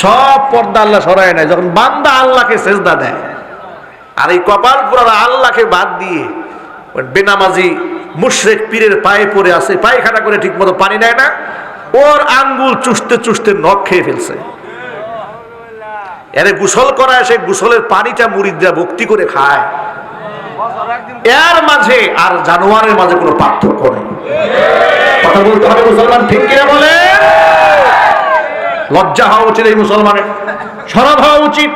সব পর্দা আল্লাহ সরায় নেয় যখন বান্দা আল্লাহকে সেজদা দেয়, আর এই কপাল পুরারা আল্লাহকে বাদ দিয়ে বেনামাজি মুশরেক পীরের পায়ে পড়ে আছে, পায়খানা করে ঠিক মতো পানি নেয় না, ওর আঙ্গুল চুষতে চুষতে নখ খেয়ে ফেলছে। এরে গোসল করায় সে গোসলের পানিটা মুড়িদরা ভক্তি করে খায়। এর মাঝে আর জানোয়ারের মাঝে কোনো পার্থক্য নেই। কথা বলতে হবে মুসলমান ঠিক কিনা বলে লজ্জা হওয়া উচিত এই মুসলমানের। সরব হওয়া উচিত।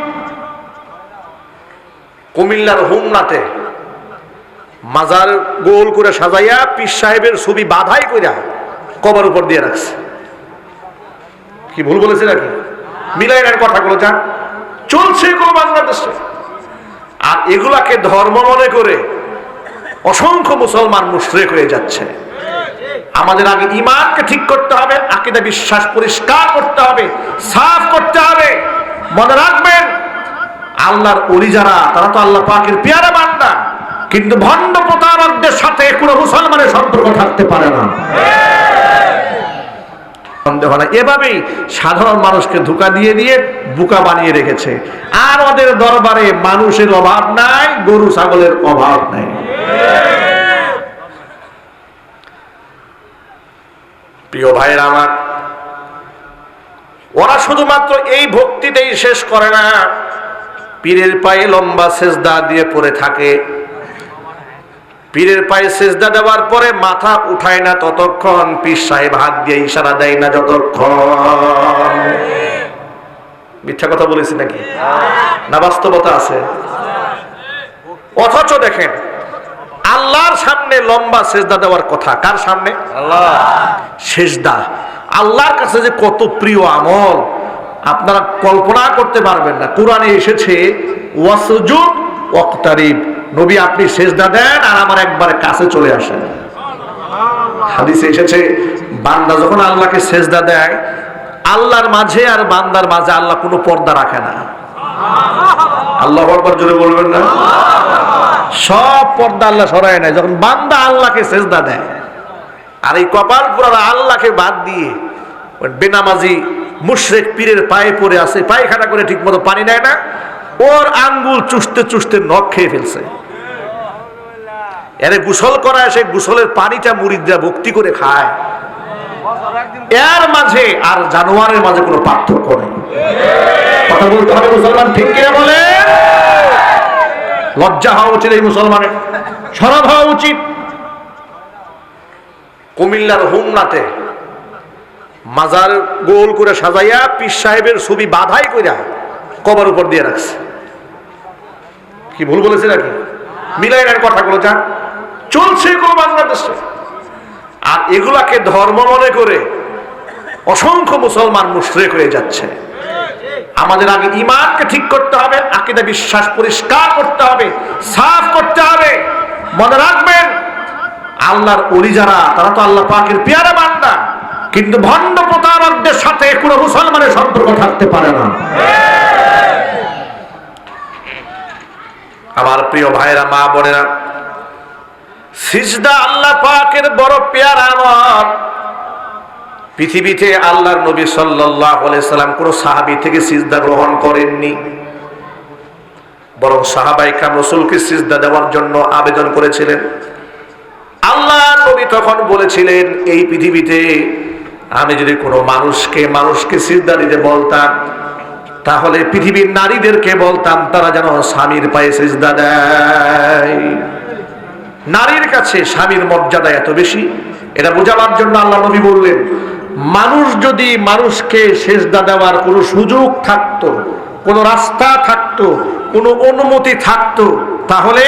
কুমিল্লার হোমনাতে মাজার গোল করে সাজাইয়া পীর সাহেবের ছবি বাধাই কইরা কবার উপর দিয়ে রাখছে। কি ভুল বলেছে নাকি? মিলাই এর কথাগুলো যা। চলছে এগুলো বাংলাদেশে। আর এগুলাকে ধর্ম মনে করে অসংখ্য মুসলমান মুশরেক হয়ে যাচ্ছে। আমাদের আগে ইমানকে ঠিক করতে হবে, আকিদা বিশ্বাস পরিষ্কার করতে হবে, সাফ করতে হবে। মনে রাখবেন, আল্লাহর অলি যারা, তারা তো আল্লাহ পাকের পেয়ারা বান্দা। কিন্তু ভণ্ড প্রতারকদের সাথে কোনো মুসলমানের সম্পর্ক থাকতে পারে না। সন্দেহ এভাবেই সাধারণ মানুষকে ধোকা দিয়ে দিয়ে বুকা বানিয়ে রেখেছে। আর ওদের দরবারে মানুষের অভাব নাই, গরু, ছাগলের অভাব নাই। প্রিয় ভাইয়ের আমার, ওরা শুধুমাত্র এই ভক্তিতেই শেষ করে না, পীরের পায়ে লম্বা সেজদা দিয়ে পড়ে থাকে। পীরের পায়ে সেজদা দেওয়ার পরে মাথা উঠায় না ততক্ষণ, পীর সাহেব হাত দিয়ে ইশারা দেয় না যতক্ষণ। মিথ্যা কথা বলেছি নাকি? না, বাস্তবতা আছে। অথচ দেখেন আল্লাহর সামনে লম্বা সেজদা দেওয়ার কথা। কার সামনে? সেজদা। আল্লাহর কাছে যে কত প্রিয় আমল আপনারা কল্পনা করতে পারবেন না। কোরআনে এসেছে ওয়াসজুদ ওয়াক্তারিব। নবী আপনি সেজদা দেন আর আমার একবারে কাছে চলে আসেন। হাদিসে এসেছে বান্দা যখন আল্লাহকে সেজদা দেয় আল্লাহর মাঝে আর বান্দার মাঝে আল্লাহ কোনো পর্দা রাখে না। আল্লাহ একবার জোরে বলবেন না? সব পর্দা আল্লাহ সরায় নেয় যখন বান্দা আল্লাহকে সেজদা দেয়, আর এই কপাল পুরারা আল্লাহকে বাদ দিয়ে বেনামাজি মুশরেক পীরের পায়ে পড়ে আছে, পায়খানা করে ঠিক মতো পানি নেয় না, ওর আঙ্গুল চুষতে চুষতে নখ খেয়ে ফেলছে। এরে গোসল করায় সে গুসলের পানিটা মুড়িদরা ভক্তি করে খায়। এর মাঝে আর জানোয়ারের মাঝে কোনো পার্থক্য নেই। কথা বলতে হবে মুসলমান, ঠিক কিনা বলে লজ্জা হওয়া উচিত এই মুসলমানের। সরব হওয়া উচিত। কুমিল্লার হোমনাতে মাজার গোল করে সাজাইয়া পীর সাহেবের ছবি বাধাই কইরা কবার উপর দিয়ে রাখছে। কি ভুল বলেছে নাকি? মিলাই এর কথাগুলো যা। চলছে এগুলো বাংলাদেশে। আর এগুলাকে ধর্ম মনে করে অসংখ্য মুসলমান মুশরেক হয়ে যাচ্ছে। আমাদের আগে ইমানকে ঠিক করতে হবে, আকিদা বিশ্বাস পরিষ্কার করতে হবে, সাফ করতে হবে। মনে রাখবেন, আল্লাহর অলি যারা, তারা তো আল্লাহ পাকের পেয়ারা বান্দা। কিন্তু ভণ্ড প্রতারকদের সাথে কোনো মুসলমানের সম্পর্ক থাকতে পারে না। আমার প্রিয় ভাইরা মা বোনেরা, সিজদা আল্লাহ পাকের বড় পেয়ারা আমার। পৃথিবীতে আল্লাহর নবী সাল্লাম কোন সাহাবি থেকে সিজদা গ্রহণ করেননি। বরং সাহাবাই কাম রসুলকে সিজদা দেওয়ার জন্য আবেদন করেছিলেন। আল্লাহ নবী তখন বলেছিলেন, এই পৃথিবীতে আমি যদি কোনো মানুষকে মানুষকে সিজদা দিতে বলতাম, তাহলে পৃথিবীর নারীদেরকে বলতাম, তারা যেন স্বামীর পায়ে সিজদা দেয়। নারীর কাছে স্বামীর মর্যাদা এত বেশি, এটা বোঝাবার জন্য আল্লাহ নবী বললেন মানুষ যদি মানুষকে সেজদা দেওয়ার কোনো সুযোগ থাকতো কোনো রাস্তা থাকতো কোনো অনুমতি থাকতো তাহলে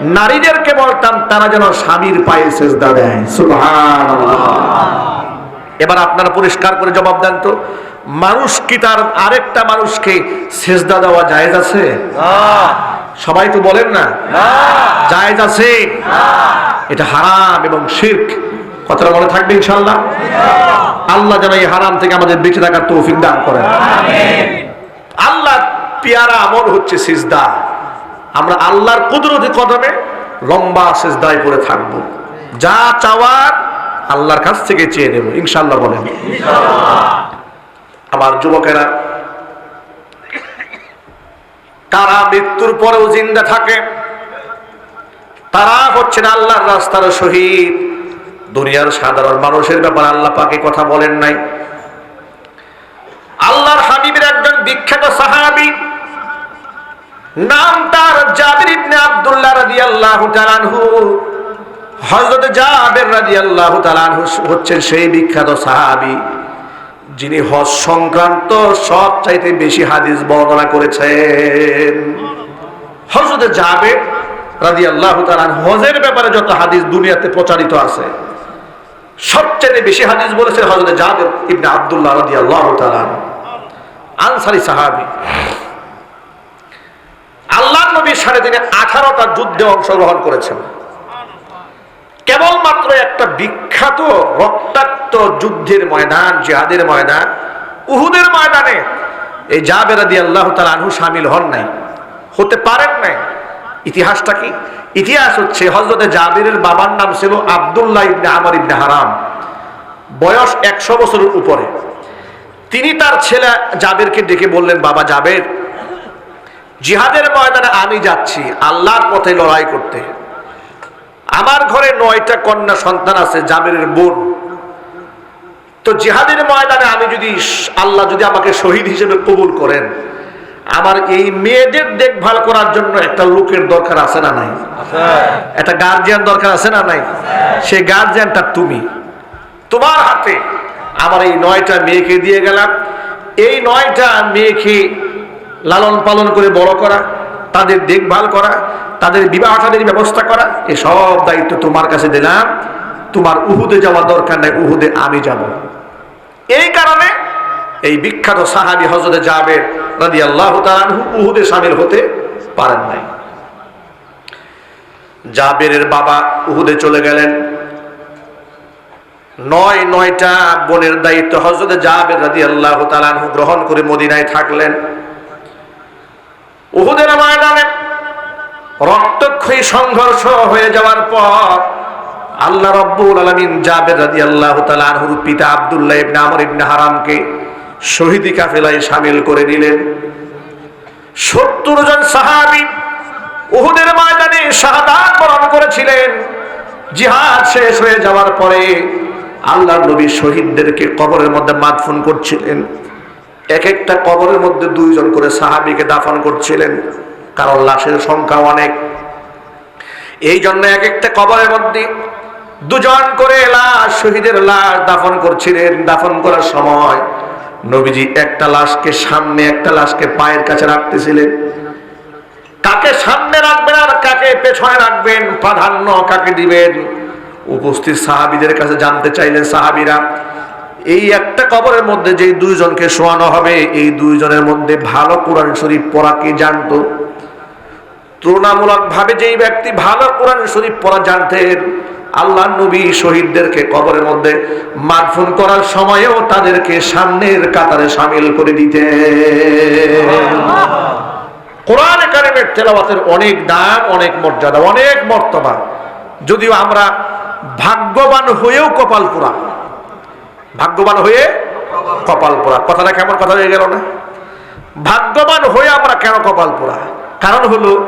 নারীদেরকে বলতাম তারা যেন স্বামীর পায়ে সেজদা দেয়। এবার আপনারা পরিষ্কার করে জবাব দেন তো মানুষ কি তার আরেকটা মানুষকে সেজদা দেওয়া জায়েজ আছে? সবাই তো বলেন না। জায়েজ আছে। এটা হারাম এবং শির্ক। কথাটা মনে থাকবে ইনশাল্লাহ আল্লাহ যেন এই হারাম থেকে আমাদের বেঁচে থাকার তৌফিক দান করেন। আল্লাহ পেয়ারা আমল হচ্ছে সিজদা। আমরা আল্লাহর কুদরতি কদমে লম্বা সিজদায় করে থাকব। যা চাওয়ার আল্লাহর কাছ থেকে চেয়ে নেব। ইনশাল্লাহ বলেন। আমার যুবকেরা, তারা মৃত্যুর পরেও জিন্দা থাকে। তারা হচ্ছেন আল্লাহর রাস্তার শহীদ। দুনিয়ার সাধারণ মানুষের ব্যাপারে আল্লাহ পাকে কথা বলেন নাই। আল্লাহর হাবিবের একজন বিখ্যাত সাহাবি, নাম তার জাবির ইবনে আব্দুল্লাহ রাদিয়াল্লাহু তাআলা আনহু। হযরত জাবের রাদিয়াল্লাহু তাআলা আনহু হচ্ছেন সেই বিখ্যাত সাহাবী, যিনি হজ সংক্রান্ত সব চাইতে বেশি হাদিস বর্ণনা করেছেন। হযরত জাবের রাদিয়াল্লাহু তাআলা হজের ব্যাপারে যত হাদিস দুনিয়াতে প্রচারিত আছে সবচেয়ে বেশি হাদিস বলেছেন হযরত জাবের ইবনে আব্দুল্লাহ তাআলা আনহু। আনসারী সাহাবী। আল্লাহ নবী সাড়ে দিনে আঠারোটা যুদ্ধে অংশগ্রহণ করেছেন। কেবলমাত্র একটা বিখ্যাত রক্তাক্ত যুদ্ধের ময়দান, জিহাদের ময়দান, উহুদের ময়দানে এই জাবেরাদি আল্লাহ তার আনহু সামিল হন নাই, হতে পারেন নাই। ইতিহাসটা কি? ইতিহাস হচ্ছে হজরতে জাবিরের বাবার নাম ছিল আবদুল্লাহ ইবনে আমর ইবনে হারাম। বয়স একশো বছরের উপরে। তিনি তার ছেলে জাবেরকে ডেকে বললেন, বাবা জাবের, জিহাদের ময়দানে আমি যাচ্ছি, আল্লাহর পথে লড়াই করতে। আমার ঘরে নয়টা কন্যা সন্তান আছে, জাবেরের বোন। তো জিহাদের ময়দানে আমি যদি আল্লাহ যদি আমাকে শহীদ হিসেবে কবুল করেন আমার এই মেয়েদের দেখভাল করার জন্য একটা লোকের দরকার আছে না নাই? একটা গার্জিয়ান দরকার আছে না নাই? সে গার্জিয়ানটা তুমি। তোমার হাতে। আমার এই নয়টা মেয়েকে দিয়ে গেলাম। এই নয়টা মেয়েকে লালন পালন করে বড় করা তাদের দেখভাল করা তাদের বিবাহ তাদের ব্যবস্থা করা এই সব দায়িত্ব তোমার কাছে দিলাম। তোমার উহুদে যাওয়া দরকার নেই উহুদে আমি যাব। এই কারণে এই বিখ্যাত সাহাবি হজরতে যাবে রাদি আল্লাহ উহুদে সামিল হতে পারেন নাই। জাবেরের বাবা উহুদে চলে গেলেন। নয়, নয়টা বোনের দায়িত্ব হজরতে জাবের রাদি আল্লাহ তালানহু গ্রহণ করে মদিনায় থাকলেন। উহুদের ময়দানে রক্তক্ষয়ী সংঘর্ষ হয়ে যাওয়ার পর আল্লাহ রব্বুল আলমিন জাবের রাদি আল্লাহ তালানহুর পিতা আবদুল্লাহ ইবনে আমর ইবনে হারামকে শহীদি কাফেলায় সামিল করে নিলেন। সত্তর জন সাহাবি উহুদের ময়দানে শাহাদাত বরণ করেছিলেন। জিহাদ শেষ হয়ে যাওয়ার পরে আল্লাহ নবী শহীদদেরকে কবরের মধ্যে মাদফুন করছিলেন। এক একটা কবরের মধ্যে দুইজন করে সাহাবিকে দাফন করছিলেন। কারণ লাশের সংখ্যা অনেক। এই জন্য এক একটা কবরের মধ্যে দুজন করে লাশ, শহীদের লাশ দাফন করছিলেন। দাফন করার সময় নবীজি একটা লাশকে সামনে, একটা লাশকে পায়ের কাছে রাখতেছিলেন। কাকে সামনে রাখবেন আর কাকে পেছনে রাখবেন প্রাধান্য কাকে দিবেন? উপস্থিত সাহাবিদের কাছে জানতে চাইলেন সাহাবিরা, এই একটা কবরের মধ্যে যে দুইজনকে শোয়ানো হবে, এই দুইজনের মধ্যে ভালো কোরআন শরীফ পড়া কে জানতো? তুলনামূলক ভাবে যেই ব্যক্তি ভালো কোরআন শরীফ পড়া জানতেন আল্লাহ নবী শহীদদেরকে কবরের মধ্যে মারফুন করার সময়েও তাদেরকে সামনের কাতারে সামিল করে দিতে কোরআন কারিমের তেলাওয়াতের অনেক দাম, অনেক মর্যাদা, অনেক মর্তবা। যদিও আমরা ভাগ্যবান হয়েও কপাল পোড়া। ভাগ্যবান হয়ে কপাল পোড়া। কথাটা কেমন কথা হয়ে গেল না? ভাগ্যবান হয়ে আমরা কেন কপাল পোড়া? কারণ হলো,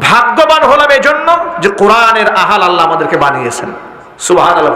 ভাগ্যবান হলাম এজন্য যে কোরআনের আহাল আল্লাহ আমাদেরকে বানিয়েছেন। সুবাহ আল্লাহ